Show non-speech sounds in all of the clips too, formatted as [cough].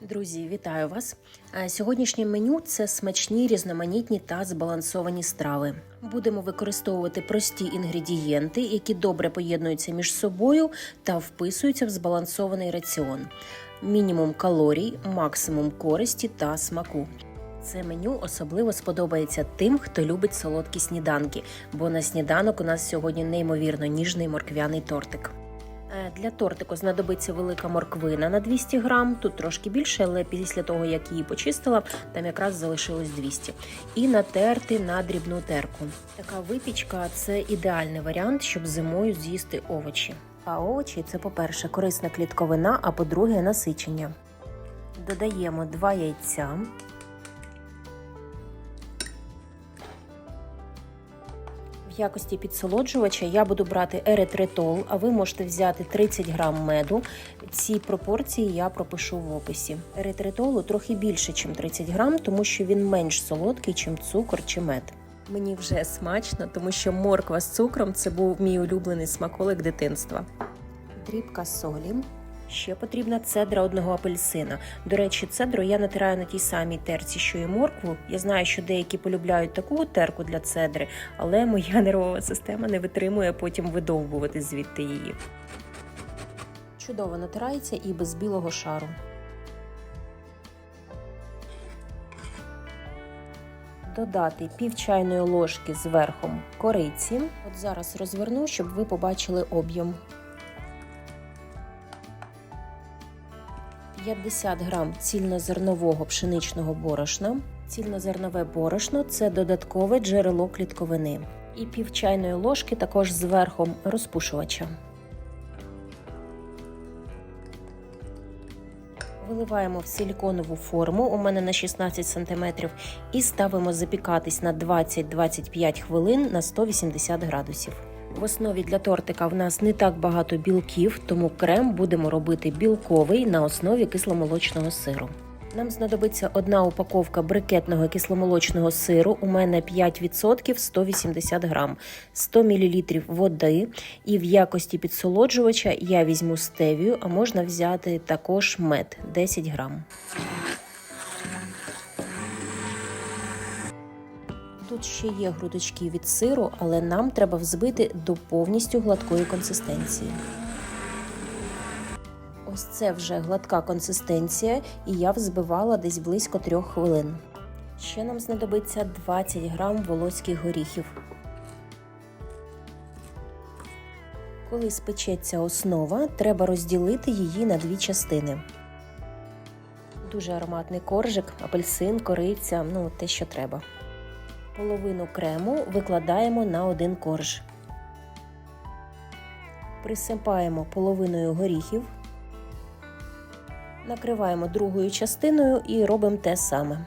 Друзі, вітаю вас! Сьогоднішнє меню це смачні, різноманітні та збалансовані страви. Будемо використовувати прості інгредієнти, які добре поєднуються між собою та вписуються в збалансований раціон. Мінімум калорій, максимум користі та смаку. Це меню особливо сподобається тим, хто любить солодкі сніданки, бо на сніданок у нас сьогодні неймовірно ніжний морквяний тортик. Е, Для тортику знадобиться велика морквина на 200 грам, тут трошки більше, але після того, як її почистила, там якраз залишилось 200. І натерти на дрібну терку. Така випічка це ідеальний варіант, щоб зимою з'їсти овочі. А овочі це, по-перше, корисна клітковина, а по-друге, насичення. Додаємо 2 яйця. В якості підсолоджувача я буду брати еритритол, а ви можете взяти 30 грам меду. Ці пропорції я пропишу в описі. Еритритолу трохи більше, ніж 30 грам, тому що він менш солодкий, ніж цукор чи мед. Мені вже смачно, тому що морква з цукром це був мій улюблений смаколик дитинства. Дрібка солі. Ще потрібна цедра одного апельсина. До речі, цедру я натираю на тій самій терці, що і моркву. Я знаю, що деякі полюбляють таку терку для цедри, але моя [laughs] нервова система не витримує потім видовбувати звідти її. Чудово натирається і без білого шару. Додати пів чайної ложки з кориці. От зараз розверну, щоб ви побачили об'єм. 50 грам цільнозернового пшеничного борошна. Цільнозернове борошно це додаткове джерело клітковини. І пів чайної ложки також з верхом розпушувача. Виливаємо в силіконову форму, у мене на 16 см, і ставимо запікатись на 20-25 хвилин на 180 градусів. В основі для тортика в нас не так багато білків, тому крем будемо робити білковий на основі кисломолочного сиру. Нам знадобиться одна упаковка брикетного кисломолочного сиру. У мене 5% 180 грам, 100 мл води. І в якості підсолоджувача я візьму стевію, а можна взяти також мед 10 грам. Тут ще є грудочки від сиру, але нам треба взбити до повністю гладкої консистенції. Ось це вже гладка консистенція, і я взбивала десь близько трьох хвилин. Ще нам знадобиться 20 грам волоських горіхів. Коли спечеться основа, треба розділити її на дві частини. Дуже ароматний коржик, апельсин, кориця, ну те, що треба. Половину крему викладаємо на один корж. Присипаємо половиною горіхів. Накриваємо другою частиною і робимо те саме.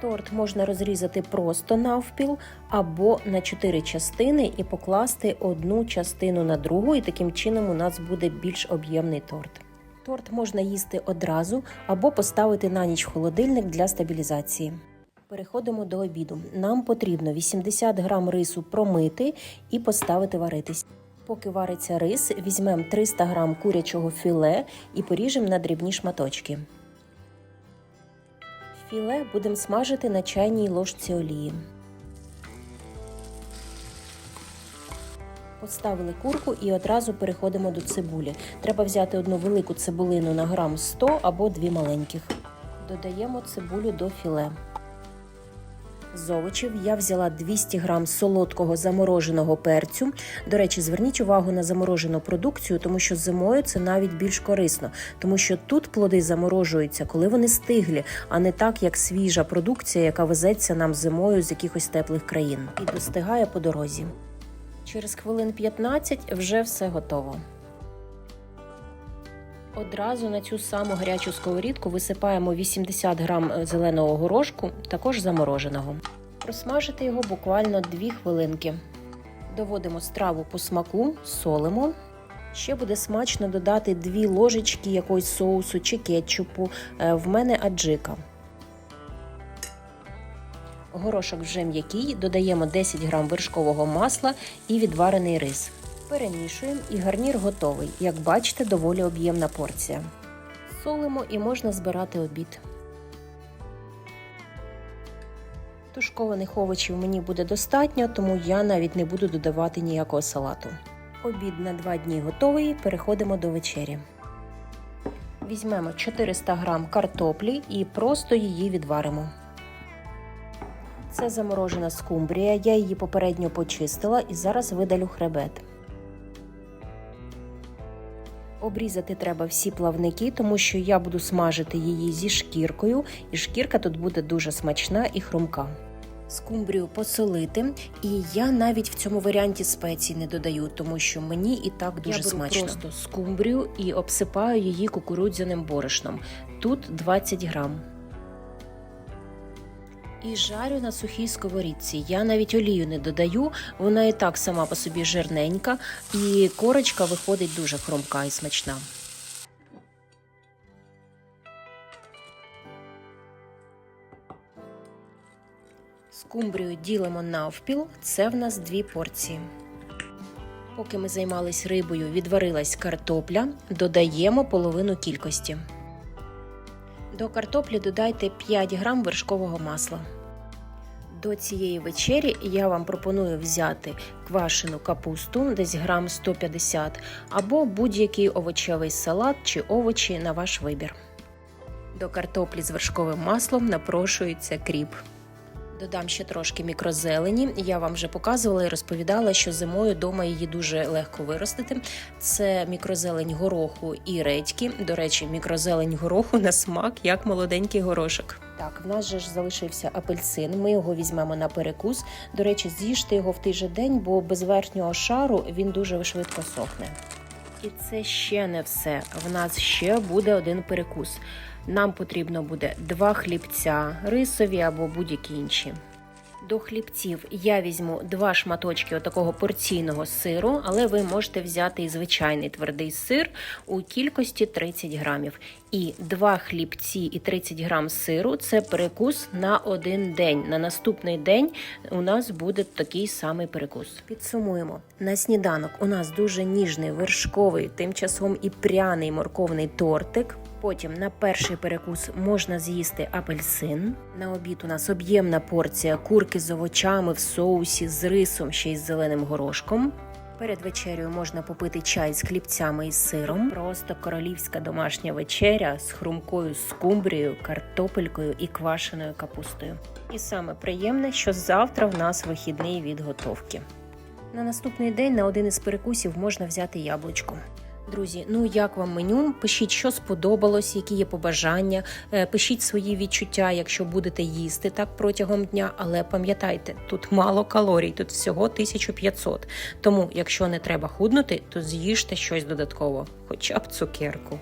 Торт можна розрізати просто навпіл або на 4 частини і покласти одну частину на другу, і таким чином у нас буде більш об'ємний торт. Торт можна їсти одразу або поставити на ніч в холодильник для стабілізації. Переходимо до обіду. Нам потрібно 80 грам рису промити і поставити варитись. Поки вариться рис, візьмемо 300 грам курячого філе і поріжемо на дрібні шматочки. Філе будемо смажити на чайній ложці олії. Поставили курку і одразу переходимо до цибулі. Треба взяти одну велику цибулину на грам 100 або дві маленьких. Додаємо цибулю до філе. З овочів я взяла 200 грам солодкого замороженого перцю. До речі, зверніть увагу на заморожену продукцію, тому що зимою це навіть більш корисно, тому що тут плоди заморожуються, коли вони стиглі, а не так, як свіжа продукція, яка везеться нам зимою з якихось теплих країн і достигає по дорозі. Через хвилин 15 вже все готово. Одразу на цю саму гарячу сковорідку висипаємо 80 грам зеленого горошку, також замороженого. Просмажити його буквально 2 хвилинки. Доводимо страву по смаку, солимо. Ще буде смачно додати 2 ложечки якогось соусу чи кетчупу. Е, В мене аджика. Горошок вже м'який, додаємо 10 грам вершкового масла і відварений рис. Перемішуємо і гарнір готовий. Як бачите, доволі об'ємна порція. Солимо і можна збирати обід. Тушкованих овочів мені буде достатньо, тому я навіть не буду додавати ніякого салату. Обід на 2 дні готовий, переходимо до вечері. Візьмемо 400 г картоплі і просто її відваримо. Це заморожена скумбрія, я її попередньо почистила і зараз видалю хребет. Обрізати треба всі плавники, тому що я буду смажити її зі шкіркою, і шкірка тут буде дуже смачна і хрумка. Скумбрію посолити, і я навіть в цьому варіанті спецій не додаю, тому що мені і так дуже Я беру смачно. Просто скумбрію і обсипаю її кукурудзяним борошном. Тут 20 грам. І жарю на сухій сковорідці. Я навіть олію не додаю, вона і так сама по собі жирненька, і корочка виходить дуже хрумка і смачна. Скумбрію ділимо навпіл, це в нас дві порції. Поки ми займались рибою, відварилась картопля, додаємо половину кількості. До картоплі додайте 5 грам вершкового масла. До цієї вечері я вам пропоную взяти квашену капусту, десь грам 150, або будь-який овочевий салат чи овочі на ваш вибір. До картоплі з вершковим маслом напрошується кріп. Додам ще трошки мікрозелені. Я вам вже показувала і розповідала, що зимою вдома її дуже легко виростити. Це мікрозелень гороху і редьки. До речі, мікрозелень гороху на смак як молоденький горошок. Так, в нас же ж залишився апельсин. Ми його візьмемо на перекус. До речі, з'їжте його в той же день, бо без верхнього шару він дуже швидко сохне. І це ще не все. В нас ще буде один перекус. Нам потрібно буде два хлібця, рисові або будь-які інші. До хлібців я візьму два шматочки отакого порційного сиру, але ви можете взяти і звичайний твердий сир у кількості 30 грамів. І два хлібці і 30 грам сиру це перекус на один день. На наступний день у нас буде такий самий перекус. Підсумуємо: на сніданок у нас дуже ніжний вершковий, тим часом і пряний морковний тортик. Потім на перший перекус можна з'їсти апельсин. На обід у нас об'ємна порція курки з овочами в соусі з рисом, ще й з зеленим горошком. Перед вечерею можна попити чай з хлібцями і сиром. Просто королівська домашня вечеря з хрумкою скумбрією, картопелькою і квашеною капустою. І саме приємне, що завтра в нас вихідний від готовки. На наступний день на один із перекусів можна взяти яблучко. Друзі, ну як вам меню? Пишіть, що сподобалось, які є побажання. Е, Пишіть свої відчуття, якщо будете їсти так протягом дня. Але пам'ятайте, тут мало калорій, тут всього 1500. Тому, якщо не треба худнути, то з'їжте щось додатково, хоча б цукерку.